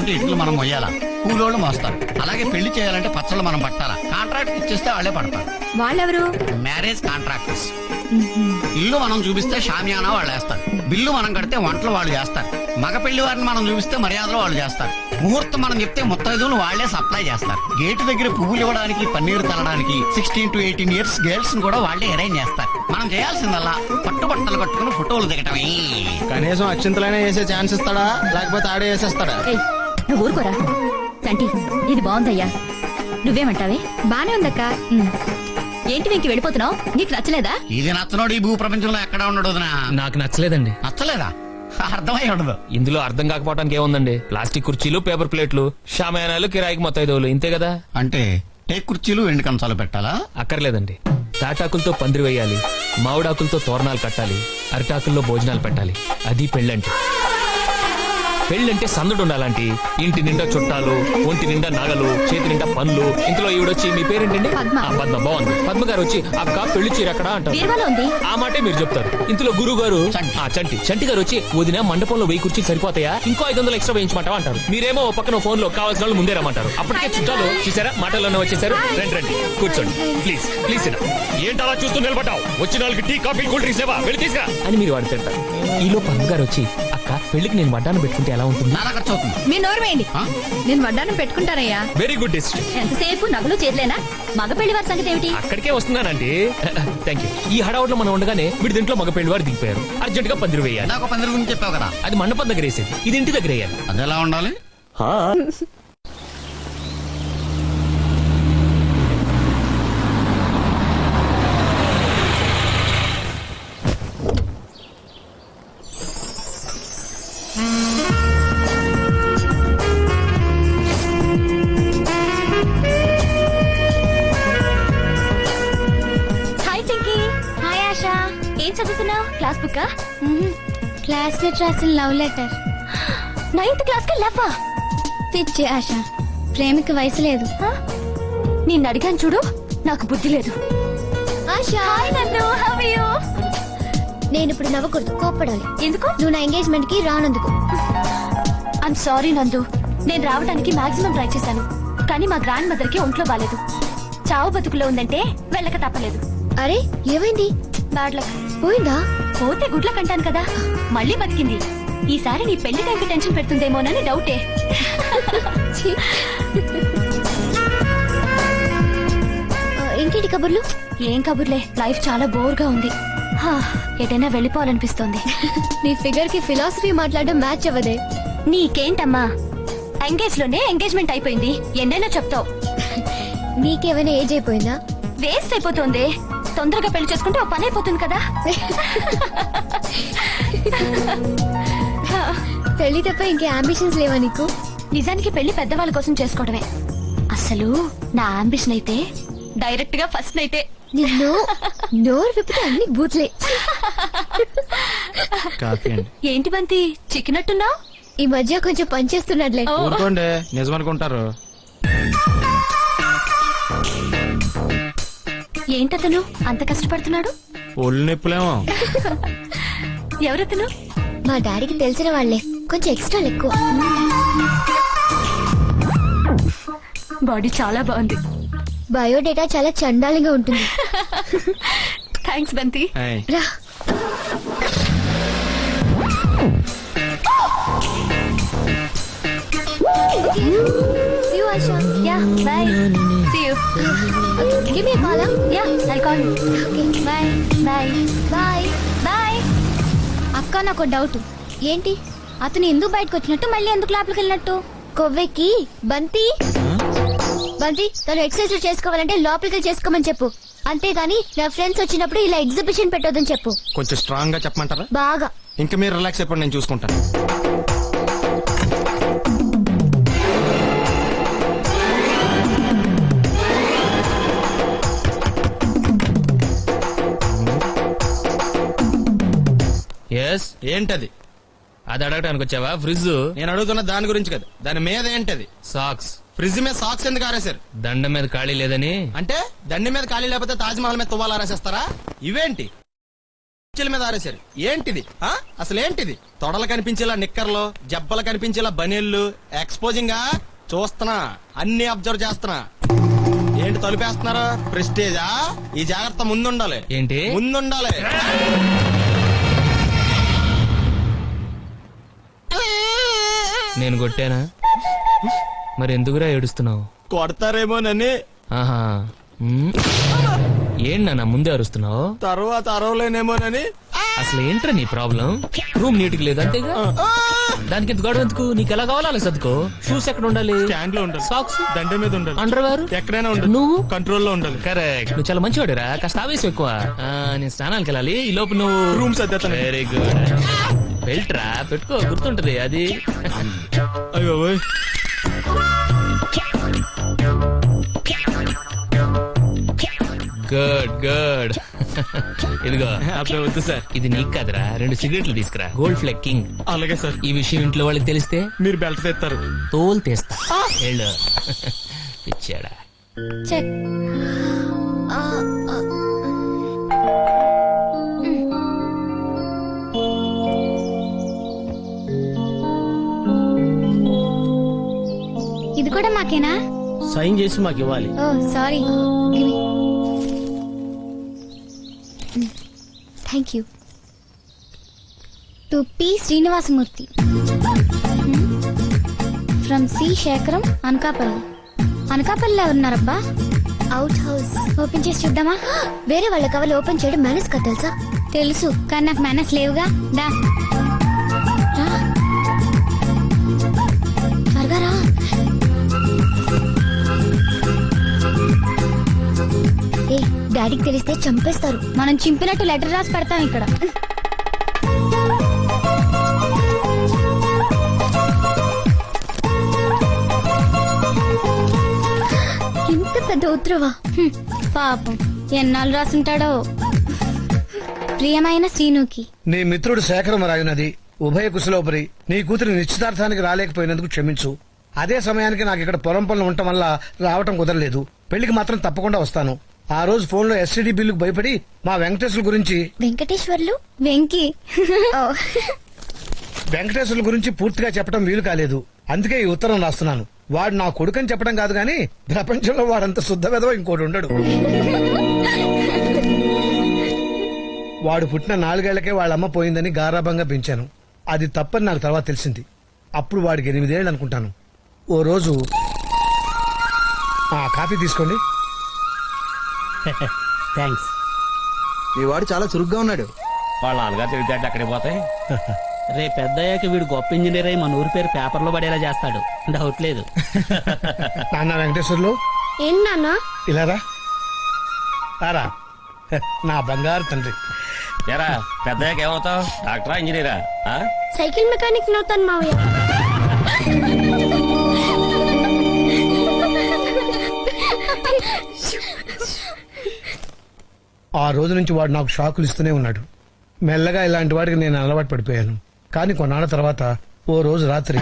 కట్టాలంటే ఇట్లు మనం మొయ్యాలా? కూలోళ్ళు మోస్తారు. అలాగే పెళ్ళి చేయాలంటే పచ్చళ్ళు మనం పట్టాలా? కాంట్రాక్ట్ ఇచ్చేస్తే వాళ్ళే పడతారు. వాళ్ళెవరు? Marriage contractors. ఇల్లు మనం చూపిస్తే షామియానా వాళ్ళు వేస్తారు. బిల్లు మనం కడితే వంటలు వాళ్ళు చేస్తారు. మగ పెళ్ళి వారిని మనం చూపిస్తే మర్యాదలు వాళ్ళు చేస్తారు. ముహూర్తం మనం చెప్తే ముత్తైదువులు వాళ్ళే సప్లై చేస్తారు. గేటు దగ్గర పువ్వులు ఇవ్వడానికి పన్నీరు తల్లడానికి sixteen to eighteen years girls కూడా వాళ్ళే అరేంజ్ చేస్తారు. మనం చేయాల్సిందల్లా పట్టుబట్టలు కట్టుకుని ఫోటోలు దిగటమే. కనీసం అక్షింతలైనా వేసే ఛాన్స్ ఇస్తాడా? లేకపోతే ఆడే వేసేస్తాడా? నువ్వు ఊరుకోరా. చంటి ఇది బాగుందయ్యా. నువ్వేమంటావే? బానే ఉందక్క. ఏంటి వెంకి వెళ్ళిపోతున్నావు? నీకు నచ్చలేదా? ఇది నచ్చనోడు ఈ భూ ప్రపంచంలో ఎక్కడ ఉండడు? నాకు నచ్చలేదండి. నచ్చలేదా? అర్థమై ఉండదు. ఇందులో అర్థం కాకపోవడానికి ఏముందండి? ప్లాస్టిక్ కుర్చీలు పేపర్ ప్లేట్లు షామయానాలు కిరాయికి మొత్తం ఐదు ఇంతే కదా? అంటే టేక్ కుర్చీలు ఎండు కంచాలు పెట్టాలా? అక్కర్లేదండి. తాటాకులతో పందిరి వేయాలి మామిడాకులతో తోరణాలు కట్టాలి అరిటాకుల్లో భోజనాలు పెట్టాలి. అది పెళ్ళంటే. పెళ్ళంటే సందడు ఉండాలంటి ఇంటి నిండా చుట్టాలు ఒంటి నిండా నగలు చేతి నిండా పనులు ఇంట్లో ఈవిడొచ్చి మీ పేరేంటండి? పద్మ. ఆ, పద్మ బాగుంది. పద్మ గారు వచ్చి అక్క పెళ్ళి చీర ఎక్కడ? అంటారు. ఉంది. ఆ మాటే మీరు చెప్తారు. ఇందులో గురువు గారు చంటి. ఆ చంటి. చంటి గారు వచ్చి వదిన మండపంలో వెయ్యి కుర్చీ సరిపోతాయా? ఇంకో ఐదు వందలు ఎక్స్ట్రా వేయించమంటావా? అంటారు. మీరేమో ఓ పక్కన ఫోన్లో కావాల్సిన వాళ్ళు ముందే రమ్మంటారు. అప్పటికే చుట్టాలు చూసారా? మాటల్లోనే వచ్చేసారు. రండి రండి. కూర్చోండి. ప్లీజ్ ప్లీజ్ ఏంటి అలా చూస్తూ నిలబడ్డావు? వచ్చిన వాళ్ళకి టీ కాఫీ కూల్ డ్రింక్స్ ఏవా వెళ్ళి తీసుకురా. అని మీరు వాడు తింటారు ఈలో పద్మ గారు వచ్చి అక్క పెళ్ళికి నేను వడ్డాను పెట్టుకుంటే ఎలా ఉంటుంది? నాన్న ఖర్చు అవుతుంది మీ నోరు వేయండి. ఆ? నేను వడ్డానం పెట్టుకుంటానయ్యా. వెరీ గుడ్ డెసిషన్ ఎంతసేపు నగలు చేరలేనా? మగ పెళ్ళి వారి సంగతి ఏమిటి? అక్కడికే వస్తున్నానండి. థ్యాంక్ యూ ఈ హడావుట్లో మనం ఉండగానే మీరు దీంట్లో మగ పెళ్ళి వారు దిగిపోయారు. అర్జెంట్గా పందిరి వేయాలి. నాకు పందిరి గురించి చెప్పావు కదా. అది మండపం దగ్గర వేసేది. ఇది ఇంటి దగ్గర వేయాలి. అది ఎలా ఉండాలి? చదువుతున్నావు? క్లాస్ బుక్ క్లాస్మేట్ రాసిన లవ్ లెటర్ నైన్త్ క్లాస్కి లవ్వా? పిచ్చి ఆశ. ప్రేమికి వయసు లేదు. నిన్ను అడిగాను చూడు నాకు బుద్ధి లేదు. నేను ఇప్పుడు నవ్వకూడదు కోప్పడాలి. ఎందుకు? నువ్వు నా ఎంగేజ్మెంట్కి రానందుకు. ఐమ్ సారీ నందు. నేను రావడానికి మాక్సిమం ట్రై చేశాను. కానీ మా గ్రాండ్ మదర్కి ఒంట్లో బాలేదు. చావు బతుకులో ఉందంటే వెళ్ళక తప్పలేదు. అరే ఏమైంది? బ్యాడ్ లక్ పోయిందా? పోతే గుడ్ల కంటాను కదా. మళ్ళీ బతికింది. ఈసారి నీ పెళ్ళి టైంకి టెన్షన్ పెడుతుందేమోనని డౌటే. ఇంకేంటి కబుర్లు? ఏం కబుర్లే. లైఫ్ చాలా బోర్గా ఉంది. హా, ఎటైనా వెళ్ళిపోవాలనిపిస్తోంది. నీ ఫిగర్కి ఫిలాసఫీ మాట్లాడడం మ్యాచ్ అవ్వదే. నీకేంటమ్మా? ఎంగేజ్లోనే ఎంగేజ్మెంట్ అయిపోయింది. ఎన్నైనా చెప్తావు. నీకేమైనా ఏజ్ అయిపోయిందా? వేస్ట్ అయిపోతుంది. తొందరగా పెళ్ళి చేసుకుంటే ఓ పని అయిపోతుంది కదా? పెళ్ళి తప్ప ఇంకే అంబిషన్స్ లేవా నీకు? నిజానికి పెళ్ళి పెద్దవాళ్ళ కోసం చేసుకోవడమే. అసలు నా అంబిషన్ అయితే డైరెక్ట్గా ఫస్ట్ అయితే నిన్ను నోరు విప్పితే అన్ని బూత్లే. ఏంటి బంతి చిక్కినట్టున్నావు? ఈ మధ్య కొంచెం పనిచేస్తున్నట్లే ఓ. ఊరుకోండి నిజమనుకుంటారు ఏంటతను? అంత కష్టపడుతున్నాడు? ఒళ్ళు నొప్పులేమో. ఎవరతను? మా డాడీకి తెలిసిన వాళ్ళే. కొంచెం ఎక్స్ట్రా ఎక్కువ బాడీ చాలా బాగుంది. బయోడేటా చాలా చండాలంగా ఉంటుంది. థ్యాంక్స్ బంతి. రా. Yeah bye see you Give me a call, huh? Yeah I call Okay. Bye bye Bye. Bye అక్క నాకు డౌట్ ఏంటి? అతను ఎందుకు బయటకు వచ్చినట్టు మళ్ళీ ఎందుకు లోపలికి వెళ్ళినట్టు? కొవ్వెక్కి బంతి. బంతి తను ఎక్సర్సైజ్ చేసుకోవాలంటే లోపలికి చేసుకోమని చెప్పు. అంతేగాని నా ఫ్రెండ్స్ వచ్చినప్పుడు ఇలా ఎగ్జిబిషన్ పెట్టొద్దని చెప్పు. కొంచెం స్ట్రాంగ్గా చెప్పమంటారా? బాగా. ఇంకా మీరు రిలాక్స్ అయిపోండి నేను చూసుకుంటాను. ఎస్ ఏంటది? అది అడగడానికి వచ్చావా? ఫ్రిడ్జ్ నేను అడుగుతున్న దాని గురించి కదా. దాని మీద ఏంటది? సాక్స్ ఫ్రిడ్జ్ మీద సాక్స్ ఎందుకు ఆరేశారు? దండం మీద ఖాళీ లేదని. అంటే దండి మీద ఖాళీ లేకపోతే తాజ్ మహల్ మీద తువ్వాలు ఆరేసేస్తారా? ఇవేంటి? మీద ఆరేశారు. ఏంటిది? అసలు ఏంటిది? తొడలు కనిపించేలా నిక్కర్లు జబ్బలు కనిపించేలా బనీళ్ళు ఎక్స్పోజింగ్ చూస్తున్నా. అన్ని అబ్జర్వ్ చేస్తున్నా. ఏంటి తలుపేస్తున్నారా? ప్రెస్టేజా? ఈ జాగ్రత్త ముందుండాలి. ఏంటి? ముందుండాలి. నేను కొట్టానా? మరి ఎందుకురా ఏడుస్తున్నావు? కొడతారేమోనని. ఆహా. ఉమ్. ఏంటి నాన్న ముందే అరుస్తున్నావు? తర్వాత అరవలేనేమోనని. అసలు ఏంట్రా నీ ప్రాబ్లం? రూమ్ నీట్గా లేదు అంతేగా? దానికి ఎంత గొడవ ఎందుకు? నీకు ఎలా కావాలో అలా సర్దుకో. షూస్ ఎక్కడ ఉండాలి? స్టాండ్లో ఉండాలి. సాక్స్ దండ మీద ఉండాలి. అండర్ వేర్ ఎక్కడైనా ఉండాలి. నువ్వు? కంట్రోల్లో ఉండాలి. కరెక్ట్ నువ్వు చాలా మంచివాడురా. కాస్త ఆవేశం ఎక్కువ. ఆ, నేను స్నానానికి వెళ్ళాలి. ఈ లోపు నువ్వు Room సర్దేస్తాను. వెరీ గుడ్ బెల్ట్ రా పెట్టుకో గుర్తుంటది అది. అయ్యో. Good good. ఇదిగో. అబ్బే వద్దు సార్. ఇది నీకు కాదురా రెండు సిగరెట్లు తీసుకురా. గోల్డ్ ఫ్లెక్ కింగ్ అలాగే సార్. ఈ విషయం ఇంట్లో వాళ్ళకి తెలిస్తే? మీరు బెల్ట్ తెస్తారు. తోలు తీస్తా. వెళ్ళు. పిచ్చాడా? చెక్. కూడా మాకేనా? సైన్ చేసి మాకు ఇవ్వాలి. ఓ sorry. Thank you to P Srinivasamurthy from C Sekharam Anakapalli అనకాపల్లిలో ఉన్నారబ్బా అవుట్ హౌస్ ఓపెన్ చేసి చూద్దామా? వేరే వాళ్ళ కవలు ఓపెన్ చేయడం మేనేజ్ కదా తెలుసా? తెలుసు కానీ నాకు మేనేజ్ లేవుగా. దా. డాడీకి తెలిస్తే చంపేస్తారు. మనం చింపినట్టు లెటర్ రాసి పెడతాం ఇక్కడ. ఇంత పెద్ద ఉత్తరవా? పాపం. ఎన్నాళ్ళు రాసుంటాడో. ప్రియమైన శ్రీనుకి. నీ మిత్రుడు శేఖరం రాయునది ఉభయ కుశలోపరి నీ కూతురు నిశ్చితార్థానికి రాలేకపోయినందుకు క్షమించు. అదే సమయానికి నాకు ఇక్కడ పొలం పనులు ఉండటం వల్ల రావటం కుదరలేదు. పెళ్ళికి మాత్రం తప్పకుండా వస్తాను. ఆ రోజు ఫోన్లో ఎస్టీడీ బిల్లుకు భయపడి మా వెంకటేశ్వర గురించి వెంకటేశ్వర్లు? వెంకి. ఓ, వెంకటేశ్వరుల గురించి పూర్తిగా చెప్పడం వీలు కాలేదు. అందుకే ఈ ఉత్తరం రాస్తున్నాను. వాడు నా కొడుకని చెప్పడం కాదు గాని ప్రపంచంలో వాడంత శుద్ధ వెధవ ఇంకోటి ఉండడు. వాడు పుట్టిన నాలుగేళ్ళకే వాళ్ళ అమ్మ పోయిందని గారాభంగా పెంచాను. అది తప్పని నాకు తర్వాత తెలిసింది. అప్పుడు వాడికి ఎనిమిదేళ్ళు అనుకుంటాను. ఓ రోజు ఆ కాఫీ తీసుకోండి. థ్యాంక్స్ మీ వాడు చాలా చురుగ్గా ఉన్నాడు. వాళ్ళ నాన్నగారు తెలివితేటలు అక్కడికి పోతాయి? రేపు పెద్దయ్యాక వీడు గొప్ప ఇంజనీర్ అయి మన ఊరి పేరు పేపర్లో పడేలా చేస్తాడు. డౌట్ లేదు. నాన్న వెంకటేశ్వర్లు? ఏం నాన్న? ఇలా రా. రారా. నా బంగారు తండ్రి. ఎరా పెద్దయ్యాక ఏమవుతావు? డాక్టరా ఇంజనీరా? ఆ? సైకిల్ మెకానిక్ నవ్వుతాను మావయ్య. ఆ రోజు నుంచి వాడు నాకు షాకులు ఇస్తూనే ఉన్నాడు. మెల్లగా ఇలాంటి వాడికి నేను అలవాటు పడిపోయాను. కానీ కొన్నాళ్ళ తర్వాత ఓ రోజు రాత్రి